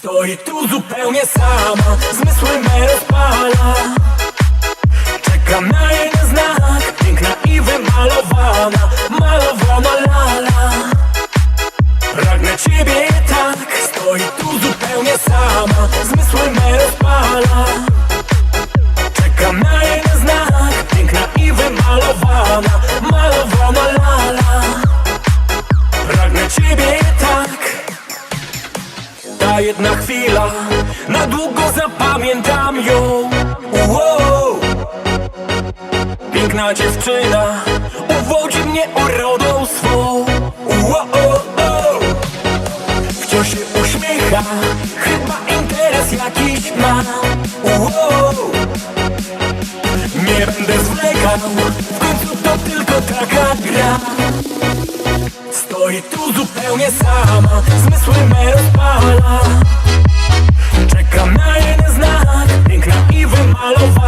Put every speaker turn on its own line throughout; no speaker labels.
Stoi tu zupełnie sama Zmysły me rozpala. Czekam na na znak Piękna i wymalowana Malowana lala. Pragnę ciebie tak Stoi tu zupełnie sama Zmysły me rozpala Jedna chwila Na długo zapamiętam ją wow. Piękna dziewczyna Uwodzi mnie urodą swą wow. Wciąż się uśmiecha Chyba interes jakiś ma wow. Nie będę zwlekał W końcu to tylko taka gra Stoi tu zupełnie sama Zmysły me i wymalowana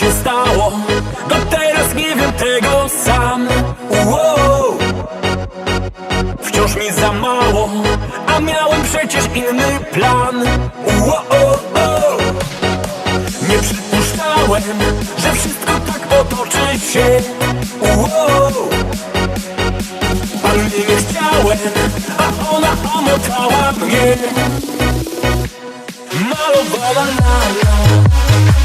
się stało? Do teraz nie wiem tego sam wow. Wciąż mi za mało A miałem przecież inny plan wow. Nie przypuszczałem, że wszystko tak potoczy się wow. Mnie nie chciałem, a ona omotała mnie Malowana lala